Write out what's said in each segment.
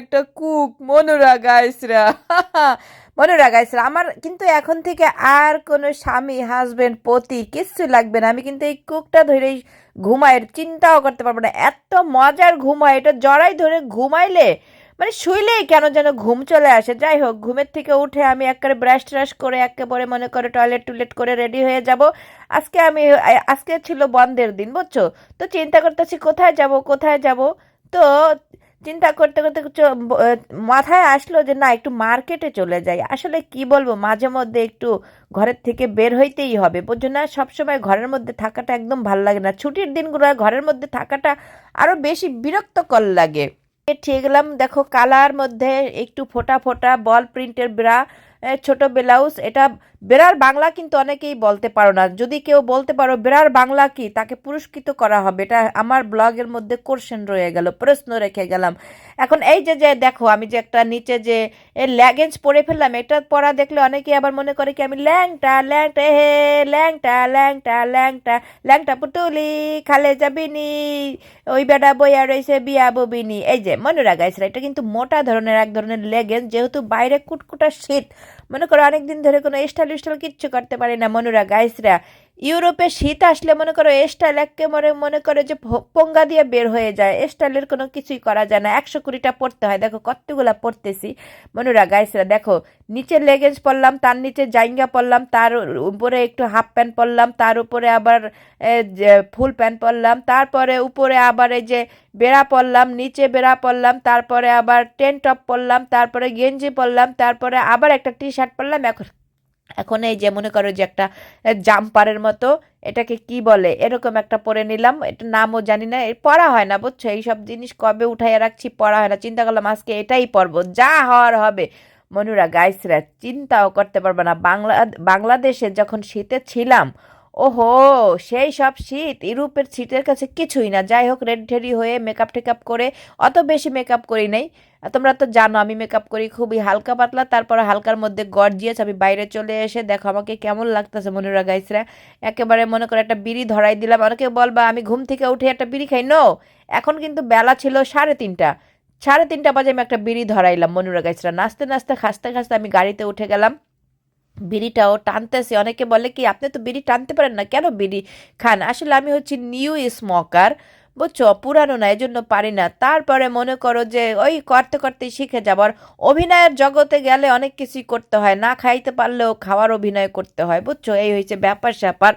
একটা কুক মনুরা গাইসরা। মনুরা গাইসরা, আমার কিন্তু এখন থেকে আর কোনো স্বামী হাজবেন্ড পতি কিচ্ছু লাগবে না। আমি কিন্তু এই কুকটা ধরেই ঘুমাই চিন্তাও করতে পারব না। এত মজার ঘুমায় এটা জড়াই ধরে ঘুমাইলে মানে শুইলেই কেন যেন ঘুম চলে আসে। যাই হোক, ঘুমের থেকে উঠে আমি একবারে ব্রাশ ট্রাশ করে, একেবারে মনে করে টয়লেট টয়লেট করে রেডি হয়ে যাব। আজকে আমি, আজকে ছিল বন্ধের দিন, বুঝছ? তো চিন্তা করতেছি, কোথায় যাব কোথায় যাব? তো চিন্তা করতে করতে মাথায় আসলো যে না, একটু মার্কেটে চলে যাই। আসলে কি বলব, মাঝে মধ্যে একটু ঘরের থেকে বের হইতেই হবে। বুঝছ না? সবসময় ঘরের মধ্যে থাকাটা একদম ভালো লাগে না। ছুটির দিনগুলো ঘরের মধ্যে থাকাটা আরও বেশি বিরক্তকর লাগে। ঠিক গেলাম, দেখো কালার মধ্যে একটু ফোটা ফোটা বল প্রিন্টের ব্রা ছোট ব্লাউজ, এটা বেড়ার বাংলা কিন্তু অনেকেই বলতে পারো না। যদি কেউ বলতে পারো বেড়ার বাংলা কি, তাকে পুরস্কৃত করা হবে। এটা আমার ব্লগের মধ্যে কোশ্চেন রয়ে গেল, প্রশ্ন রেখে গেলাম। এখন এই যে যে দেখো, আমি যে একটা নিচে যে ল্যাগেজ পরে ফেললাম, এটা পরা দেখলে অনেকেই আবার মনে করে কি, আমি ল্যাংটা ল্যাংটা হে, ল্যাংটা ল্যাংটা ল্যাংটা ল্যাংটা পুতুলি খালে যাবিনি ওই বেটা বইয়া রয়েছে বিয়া ববিনি। এই যে, মনে রাখাইছিল এটা কিন্তু মোটা ধরনের, এক ধরনের লেগেন্স যেহেতু বাইরে কুটকুটা শীত মনে করো অনেকদিন ধরে কোনো স্টাইল স্টাইল কিচ্ছু করতে পারে না মনুরা গাইসরা ইউরোপে শীত আসলে মনে করো স্টাইল একেবারে মনে মনে করে যে পঙ্গা দিয়ে বের হয়ে যায়। স্টাইলের কোনো কিছুই করা যায় না। একশো কুড়িটা পড়তে হয়। দেখো কতগুলা পড়তেছি। মনুরা গাইসরা দেখো, নিচে লেগেন্স পরলাম, তার নিচে জাইঙ্গা পরলাম, তার উপরে একটু হাফ প্যান্ট পরলাম, তার উপরে আবার ফুল প্যান্ট পরলাম, তারপরে উপরে আবার এই যে বেড়া পরলাম, নিচে বেড়া পরলাম, তারপরে আবার টেন টপ পরলাম, তারপরে গেঞ্জি পরলাম, তারপরে আবার একটা টি শার্ট পরলাম, এখন এখন এই যে মনে করো যে একটা জাম্পারের মতো, এটাকে কি বলে? এরকম একটা পরে নিলাম, এটা নামও জানি না পড়া হয় না, বুঝছ? এইসব জিনিস কবে উঠাইয়া রাখছি, পড়া হয় না। চিন্তা করলাম আজকে এটাই পরবো যা হওয়ার হবে। মনুরা গাইসরা চিন্তাও করতে পারবে না। বাংলা, বাংলাদেশে যখন শীতে ছিলাম ওহো, সেই সব শীত ইউরোপের শীতের কাছে কিছুই না। যাই হোক, রেড টেডি হয়ে মেকআপ টেকআপ করে অত বেশি মেকআপ করি নাই। তোমরা তো জানো আমি মেকআপ করি খুবই হালকা পাতলা, তারপরে হালকার মধ্যে গর্জিয়াস আমি বাইরে চলে এসে দেখো আমাকে কেমন লাগতেছে মনুরা গাইসরা একেবারে মনে করে একটা বিড়ি ধরাই দিলাম। অনেকে বলবা, আমি ঘুম থেকে উঠে একটা বিড়ি খাই? নো এখন কিন্তু বেলা ছিল সাড়ে তিনটা। সাড়ে তিনটা বাজে আমি একটা বিড়ি ধরাইলাম মনুরা গাইসরা নাচতে নাচতে, খাসতে খাসতে আমি গাড়িতে উঠে গেলাম। বিড়িটাও টানতেছে। অনেকে বলে কি, আপনি তো বিড়ি টানতে পারেন না, কেন বিড়ি খান? আসলে আমি হচ্ছি নিউ স্মোকার বুঝছ? পুরানো না, এজন্য পারি না। তারপরে মনে করো যে, ওই করতে করতে শিখে যাবার অভিনয়ের জগতে গেলে অনেক কিছুই করতে হয়। না খাইতে পারলেও খাওয়ার অভিনয় করতে হয়, বুঝছ? এই হয়েছে ব্যাপার স্যাপার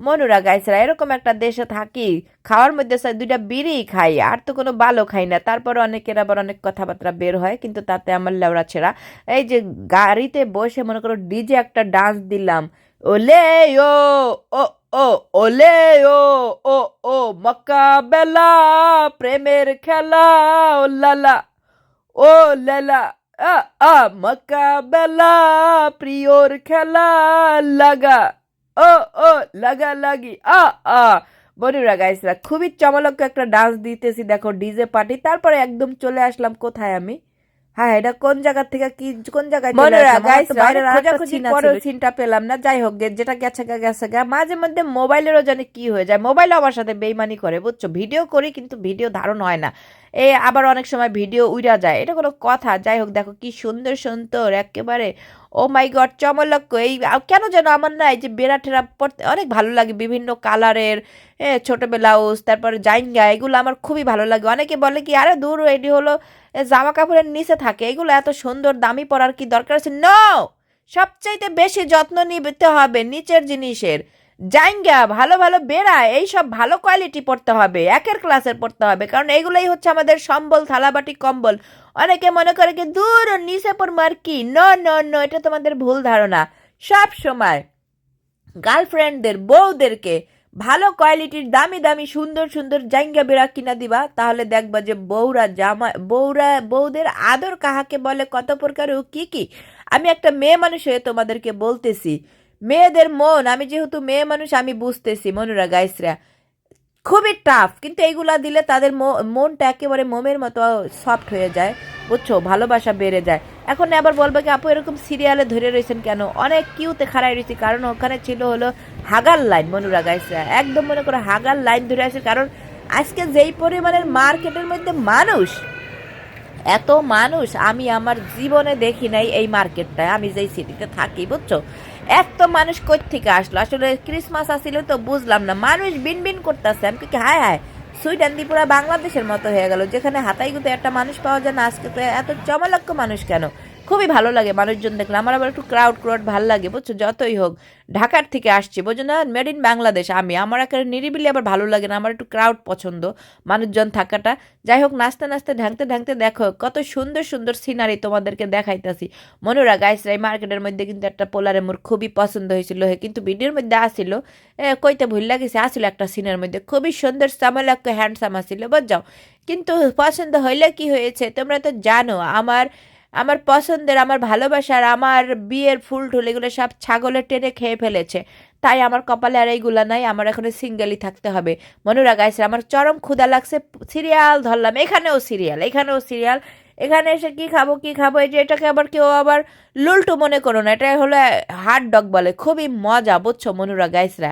মনুরা গাইছরা এরকম একটা দেশে থাকি, খাওয়ার মধ্যে দুইটা বিড়ি খাই, আর তো কোনো ভালো খাই না। তারপর অনেকের আবার অনেক কথাবার্তা বের হয়, কিন্তু তাতে আমার লেওড়া ছেঁড়া। এই যে গাড়িতে বসে মনে করো ডিজে একটা ডান্স দিলাম, ওলে ও ও ও, ওলে ও ও ও মক্কা বেলা প্রেমের খেলা, ও লালা ও লালা আ আ মক্কা বেলা প্রিয়র খেলা লাগা। ও ও, লাগা, লাগি, আ আ। বন্ধুরা গাইসরা খুবই চমলক একটা ডান্স দিতেছি, দেখো ডিজে পার্টি তারপরে একদম চলে আসলাম, কোথায় আমি? হ্যাঁ এটা কোন জায়গা থেকে কি কোন জায়গায় আরেকটা খোঁজাখুঁজি scene সিনটা পেলাম না। যাই হোক যেটা গেছে গা গেছে গা। মাঝে মধ্যে মোবাইলেরও জানি কি হয়ে যায়। মোবাইলও আমার সাথে বেইমানি করে বুঝছ? ভিডিও করি কিন্তু ভিডিও ধারণ হয় না। এই আবার অনেক সময় ভিডিও উড়া যায়। এটা কোনো কথা। যাই হোক দেখো কি সুন্দর সুন্দর একেবারে ও মাই গড চমলক এই কেন যেন আমার না এই যে বেড়া টেরা পড়তে অনেক ভালো লাগে। বিভিন্ন কালারের ছোট ব্লাউজ তারপরে জাইঙ্গা এগুলো আমার খুবই ভালো লাগে। অনেকে বলে কি আরে দূর এটি হলো এ, জামা কাপড়ের নিচে থাকে, এগুলো এত সুন্দর, দামি পরার কি দরকার আছে? নো সবচাইতে বেশি যত্ন নিতে হবে নিচের জিনিসের। জাইঙ্গা, ভালো ভালো বেড়া এই সব ভালো কোয়ালিটি পড়তে হবে, একের ক্লাসের পড়তে হবে, কারণ এইগুলোই হচ্ছে আমাদের সম্বল, থালাবাটি, কম্বল। অনেকে মনে করে কি, দূর, নিচে পড়ব আর কি? ন ন ন এটা তোমাদের ভুল ধারণা। সব সময় গার্লফ্রেন্ডদের বউদেরকে ভালো কোয়ালিটির দামি দামি সুন্দর সুন্দর জাইঙ্গা বেড়া কিনা দিবা, তাহলে দেখবা যে বউরা জামা বউরা বউদের আদর কাহাকে বলে, কত প্রকার ও কি কি। আমি একটা মেয়ে মানুষ হয়ে তোমাদেরকে বলতেছি। মেয়েদের মন, আমি যেহেতু মেয়ে মানুষ, আমি বুঝতেছি, মনুরা গাইসরা। খুবই টাফ কিন্তু এইগুলা দিলে তাদের মনটা একেবারে মোমের মতো সফট হয়ে যায়। বুঝছ? ভালোবাসা বেড়ে যায়। এখন আবার বলবে কি, আপু, এরকম সিরিয়ালে ধরে রয়েছেন কেন? অনেক কিউতে খাড়াই রয়েছে, কারণ ওখানে ছিল হলো হাগার লাইন মনুরা গাইসরা একদম মনে করো হাগার লাইন ধরে আছে, কারণ আজকে যেই পরিমাণের মার্কেটের মধ্যে মানুষ, এত মানুষ আমি আমার জীবনে দেখি নাই এই মার্কেটটায় আমি যেই সিটিতে থাকি, বুঝছ? এত মানুষ কই থেকে আসলো? আসলে ক্রিসমাস আসছিল তো বুঝলাম না, মানুষ বিন বিন করতেছে, আমি কি, হায় হায়। সুইডেন দিয়ে বাংলাদেশের মতো হয়ে গেল, যেখানে হাতাই গুতে একটা মানুষ পাওয়া যায় না, আজকে তো এত চমলক্ষ মানুষ কেন? খুবই ভালো লাগে মানুষজন দেখলে। আমার আবার একটু ক্রাউড ক্রাউড ভালো লাগে, বুঝছ? যতই হোক, ঢাকার থেকে আসছি, বুঝছ না? মেড ইন বাংলাদেশ আমি। আমার একেবারে নিরিবিলি আবার ভালো লাগে না, আমার একটু ক্রাউড পছন্দ, মানুষজন থাকাটা। যাই হোক, নাচতে নাচতে ঢাংতে ঢাংতে দেখো, কত সুন্দর সুন্দর সিনারি তোমাদেরকে দেখাইতেছি। মনোরা গাইসরা এই মার্কেটের মধ্যে কিন্তু একটা পোলারে মোর খুবই পছন্দ হয়েছিল। হে, কিন্তু ভিডিওর মধ্যে আসিল কইতে ভুল লাগেছে, আসিল একটা সিনের মধ্যে। খুবই সুন্দর সামালাক্য হ্যান্ডসাম আসিল বুঝাও কিন্তু পছন্দ হইলে কি হয়েছে, তোমরা তো জানো, আমার আমার পছন্দের, আমার ভালোবাসার, আমার বিয়ের ফুল টুল এগুলো সব ছাগলের টেনে খেয়ে ফেলেছে। তাই আমার কপালে আর এইগুলা নাই, আমার এখন সিঙ্গেলই থাকতে হবে। মনোরা গাইছে আমার চরম ক্ষুদা লাগছে, সিরিয়াল ধরলাম, এখানেও সিরিয়াল এখানেও সিরিয়াল। এখানে এসে কি খাব কি খাব, এই যে এটাকে আবার কেউ আবার লুলটু মনে করো না এটা হলো হার্ড ডগ বলে, খুবই মজা, বুঝছ মনুরা গাইসরা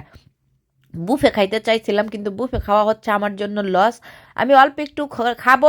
বুফে খাইতে চাইছিলাম, কিন্তু বুফে খাওয়া হচ্ছে আমার জন্য লস আমি অল্প একটু খাব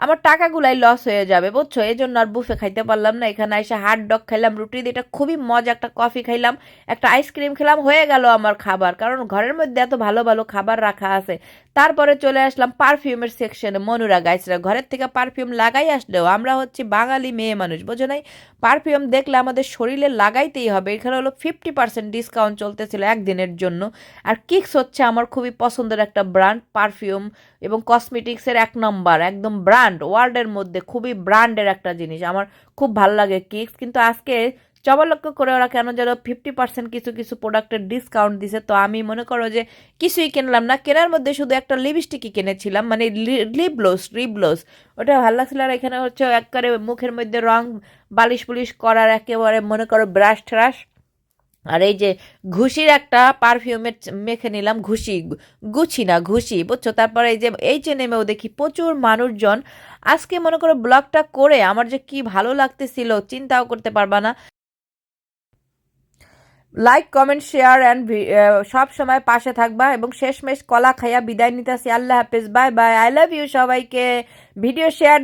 আমার টাকাগুলাই লস হয়ে যাবে, বুঝছ? এই জন্য আর বুফে খাইতে পারলাম না। এখানে এসে হাট ডগ খাইলাম, রুটি দিয়ে এটা খুবই মজা একটা কফি খাইলাম, একটা আইসক্রিম খেলাম, হয়ে গেল আমার খাবার। কারণ ঘরের মধ্যে এত ভালো ভালো খাবার রাখা আছে তারপরে চলে আসলাম পারফিউমের সেকশনে। মনুরা গাইছরা ঘরের থেকে পারফিউম লাগাই আসলেও আমরা হচ্ছে বাঙালি মেয়ে মানুষ, বোঝো নাই? পারফিউম দেখলে আমাদের শরীরে লাগাইতেই হবে। এখানে হলো ফিফটি পার্সেন্ট ডিসকাউন্ট চলতেছিল একদিনের জন্য। আর কিক্স হচ্ছে আমার খুবই পছন্দের একটা ব্র্যান্ড পারফিউম এবং কসমেটিক্সের এক নম্বর একদম ব্র্যান্ড ওয়ার্ল্ডের মধ্যে খুবই ব্র্যান্ডের একটা জিনিস। আমার খুব ভালো লাগে কিক্স কিন্তু আজকে চবালক্ষ করে ওরা কেন যেন ফিফটি পার্সেন্ট কিছু কিছু প্রোডাক্টের ডিসকাউন্ট দিছে। তো আমি মনে করো যে কিছুই কিনলাম না। কেনার মধ্যে শুধু একটা লিপস্টিকই কিনেছিলাম মানে লিপ গ্লোস লিপ গ্লোস ওটা ভালো লাগছিল আর এখানে হচ্ছে একবারে মুখের মধ্যে রং বালিশ পুলিশ করার একেবারে মনে করো ব্রাশ ট্রাশ আর এই যে ঘুষির একটা পারফিউমের মেখে নিলাম, ঘুষি, গুছি না, ঘুষি, বুঝছ? তারপরে এই যে এই যে নেমেও দেখি প্রচুর মানুষজন। আজকে মনে করো ব্লগটা করে আমার যে কি ভালো লাগতেছিল, চিন্তাও করতে পারবা না। লাইক কমেন্ট শেয়ার অ্যান্ড সব সময় পাশে থাকবা এবং শেষমেশ কলা খাইয়া বিদায় নিতেছি আল্লাহ হাফেজ bye bye I love you সবাইকে। Video share